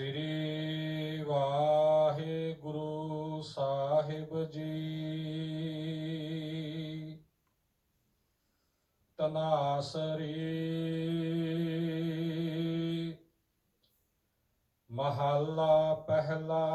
ਸ੍ਰੀ ਵਾਹਿਗੁਰੂ ਸਾਹਿਬ ਜੀ। ਤਨਾਸਰੀ ਮਹੱਲਾ ਪਹਿਲਾ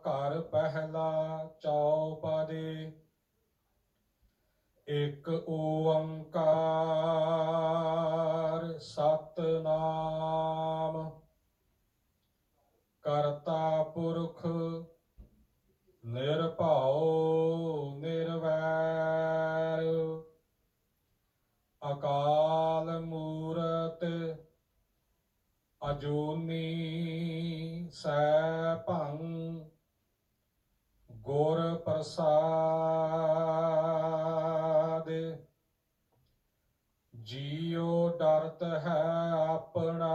ਘਰ ਪਹਿਲਾ ਚੌਪਦੇ। ਇੱਕ ਓ ਕਰਤਾ ਪੁਰਖ, ਨਿਰਭਉ, ਨਿਰਵੈਰ। ਅਕਾਲ ਮੂਰਤ, ਅਜੂਨੀ ਸੈ ਸੈਭੰ, ਗੁਰ ਪ੍ਰਸਾਦ। ਜੀਉ ਡਰਤ ਹੈ ਆਪਣਾ।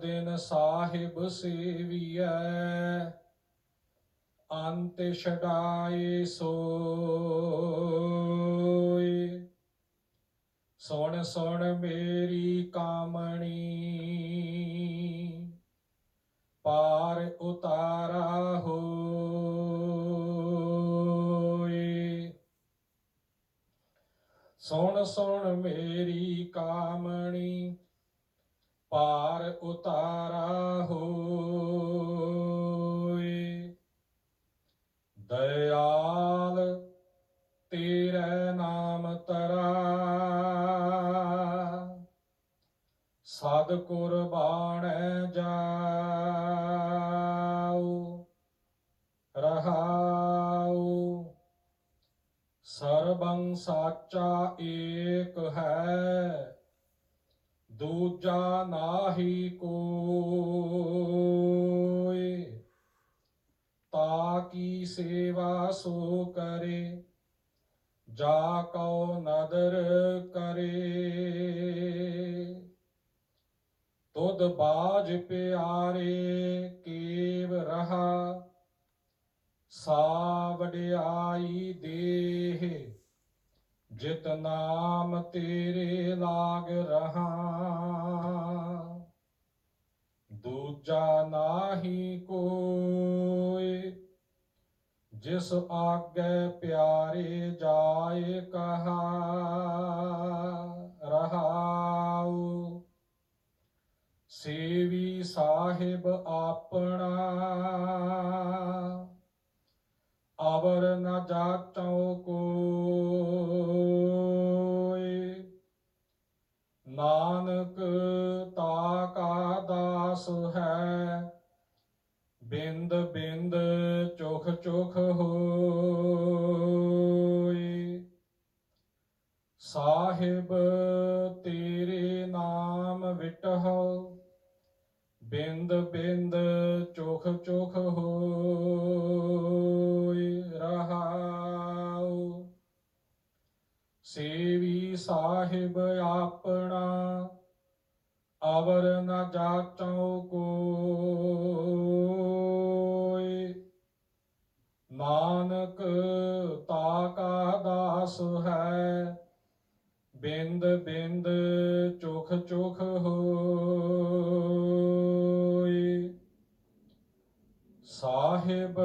ਦਿਨ ਸਾਹਿਬ ਸੇਵੀਐ, ਅੰਤ ਛਡਾਏ ਸੋਏ। ਸੁਣ ਸੁਣ ਮੇਰੀ ਕਾਮਣੀ, ਪਾਰ ਉਤਾਰਾ ਹੋਏ। ਸੁਣ ਸੁਣ ਮੇਰੀ ਕਾਮਣੀ ਪਾਰ ਉਤਾਰਾ ਹੋਏ। ਦਇਆਲ ਤੇਰੇ ਨਾਮ ਤਰਾ। ਸਦ ਕੁਰਬਾਨੈ ਜਾਉ, ਰਹਾਉ। ਸਰਬੰ ਸਾਚਾ ਏਕ ਹੈ। ਦੂਜਾ ਨਾਹੀ ਕੋਇ, ਤਾ ਕੀ ਸੇਵਾ ਸੋ ਕਰੇ, ਜਾ ਕਉ ਨਦਰ ਕਰੇ। ਤੁਧ ਬਾਜ ਪਿਆਰੇ ਕੀਵ ਰਹਾ ਸਾ ਵਡਿਆਈ ਦੇਹ, ਜਿਤ ਨਾਮ ਤੇਰੇ ਲਾਗ ਰਹਾ। ਦੂਜਾ ਨਾਹੀ ਕੋਇ ਜਿਸ ਆਗੇ ਪਿਆਰੇ ਜਾਏ ਕਹਾ ਰਹਾਉ। ਸੇਵੀ ਸਾਹਿਬ ਆਪਣਾ, ਅਵਰ ਨ ਜਾਚਉ ਕੋਇ ਨਾਨਕ ਦਾਸ ਹੈ। ਬਿੰਦ ਬਿੰਦ, ਚੁਖ ਚੁਖ ਹੋਈ। ਸਾਹਿਬ, ਤੇਰੇ ਨਾਮ ਵਿਟਹੁ ਬਿੰਦ ਬਿੰਦ, ਚੁਖ ਚੁਖ ਹੋਈ ਰਹਾਉ। ਸੇਵੀ ਸਾਹਿਬ ਆਪਣਾ ਅਵਰ ਨ ਜਾਚਉ ਕੋਈ। ਨਾਨਕ ਤਾ ਕਾ ਦਾਸ ਹੈ, ਬਿੰਦ ਬਿੰਦ ਚੁਖ ਚੁਖ ਹੋਈ। ਸਾਹਿਬ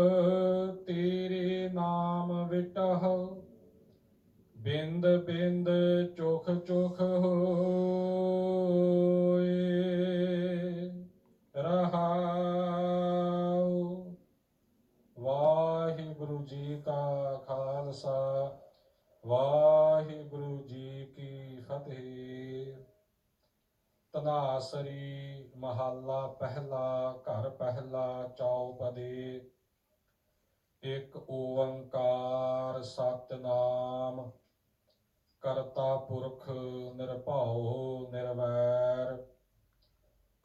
ਤੇਰੇ ਨਾਮ ਵਿਟਹੁ, ਬਿੰਦ ਬਿੰਦ ਚੁਖ ਚੁਖ ਹੋਏ ਖਾਲਸਾ। ਵਾਹਿਗੁਰੂ ਜੀ ਕੀ ਫਤਿਹ। ਤਨਾਸਰੀ ਮਹੱਲਾ ਪਹਿਲਾ, ਘਰ ਪਹਿਲਾ, ਚੌਪਦੇ। ਇੱਕ ਓੰਕਾਰ ਸਤਨਾਮ। ਕਰਤਾ ਪੁਰਖ ਨਿਰਭਉ ਨਿਰਵੈਰ।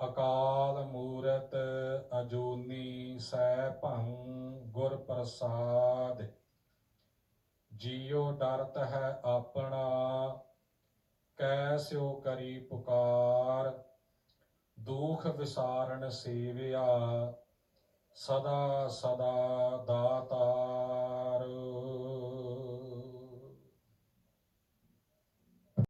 ਅਕਾਲ ਮੂਰਤ ਅਜੂਨੀ ਸੈਭੰ ਗੁਰ ਪ੍ਰਸਾਦ। ਜੀਉ ਡਰਤ ਹੈ ਆਪਣਾ ਕੈਸਿਓ ਕਰੀ ਪੁਕਾਰ। ਦੁਖ ਵਿਸਾਰਨ ਸੇਵਿਆ ਸਦਾ ਸਦਾ ਦਾਤਾ।